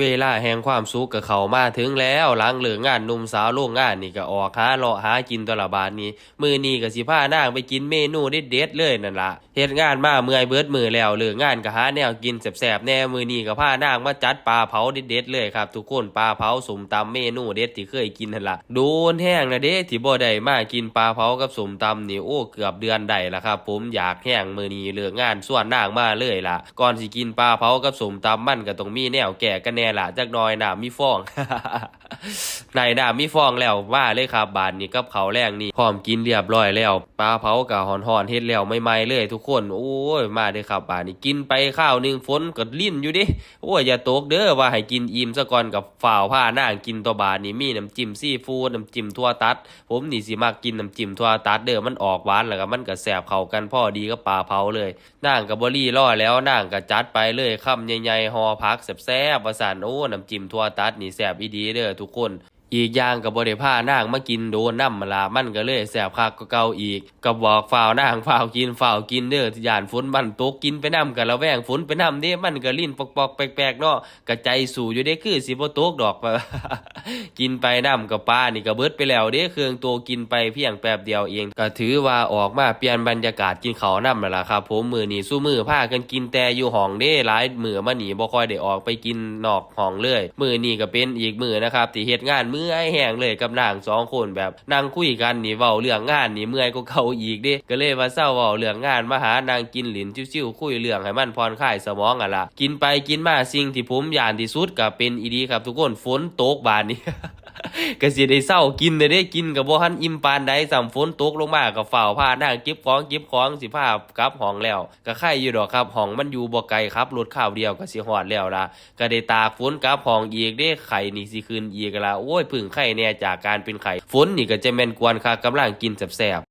เวลาแห่งความสุขกับเขามาถึงแล้วหลังเหลืองงานนุ่มสาวโรงงานนี่ก็ออกหาเลาะหากินตละบาทนี้มือนี้ก็สิพานางไปกินเมนูเด็ดๆเลยนั่นละเฮ็ดงานมาเมื่อยเบิดมือแล้วเหลืองงานก็หาแนวกินแสบๆแน่มือนี้ก็พานางมาจัดปลาเผาเด็ดๆเลยครับทุกคนปลาเผาสมตำเมนูเด็ดที่เคยกินนั่นละโดนแห้งนะเด้ที่บ่ได้มากินปลาเผากับสมตำนี่โอ้เกือบเดือนได้ละครับผมอยากแห้งมือนี้เหลืองงานส่วนนางมาเลยล่ะก่อนสิกินปลาเผากับสมตำมันก็ต้องมีแนวแก่กันแน่ล่ะจักหน่อยน้ามีฟ้อง ในน้ามีฟองแล้วว่าเลยครับบานนี้กับเขาแรงนี่พร้อมกินเรียบร้อยแล้วปลาเผากับหอนหอนเฮ็ดแล้วใหม่เลย ทุกคน โอ้ยมาเด้อครับบานนี้กินไปข้าวหนึ่งฝนก็ลิ้นอยู่ดิโอ้ยอย่าตกเด้อว่าให้กินอิ่มซะก่อนกับฝ่าวผ้านางกินตัวบานนี้มีน้ำจิ้มซีฟู้ดน้ำจิ้มทั่วตัด ผมนี่สิมักกินน้ำจิ้มทั่วตัดเด้อมันออกหวานแล้วก็มันก็แซ่บเข้ากันพ่อดีกับปลาเผาเลยนางกับบรี่รอแล้วนางก็จัดไปเลยคำใหญ่ๆห่อผักแซ่บๆประสานโอ้น้ำจิ้มทั่วตัดนี่แซ่บอีดีเด้อทุกคน อีกอย่างกับบริภานางมากินโดนน้ำมาละมันก็เลยแสบคักก็เก่าอีกกับบอกฝ่าวนางฝ่าวกินฝ่าวกินเด้อย่านฝนมันตกกินไปน้ำกับละแวงฝนไปน้ำเด้มันก็ลิ้นปอกๆแปลกๆเนาะกระใจสู่อยู่ได้คือสิบ่ตกดอก กินไปน้ำกับปลานี่ก็เบิดไปแล้วเด้เครื่องตัวกินไปเพียงแป๊บเดียวเองก็ถือว่าออกมาเปลี่ยนบรรยากาศกินข้าวน้ำแล้วล่ะครับผมมือนี้สู้มือพากันกินแต่อยู่ห้องเด้หลายมือมาหนีบ่ค่อยได้ออกไปกินนอกห้องเลยมือนี้ก็เป็นอีกมือนะครับที่เฮ็ดงานเมื่อยแห้งเลยกับนางสองคนแบบนั่งคุยกันนี่เว้าเรื่องงานนี่เมื่อยก็เขาอีกเด้ก็เลยว่าเศร้าเว้าเรื่องงานมาหานางกินหลินชิวๆคุยเรื่องให้มันผ่อนคลายสมองอะล่ะกินไปกินมาสิ่งที่ผมย่านที่สุดก็เป็นอีดีครับทุกคนฝนตกบานนี้ก็สิได้เศร้ากินได้ได้กินกับบ่ทันอิ่มปานใดสำฝนตกลงมาก็ฝ่าผ้านั่งเก็บของเก็บของสิพากลับห้องแล้ว ก็ไข่อยู่ดอกครับห้องมันอยู่บ่ไกลครับรถข้าวเดียวก็สิฮอดแล้วล่ะก็ได้ตากฝนกลับห้องอีกได้ไข่นี่สิคืนอีกละโอ้ยพึ่งไข่แน่จากการเป็นไข่ฝนนี่ก็จะแม่นกวนค่ะกำลังกินแซ่บ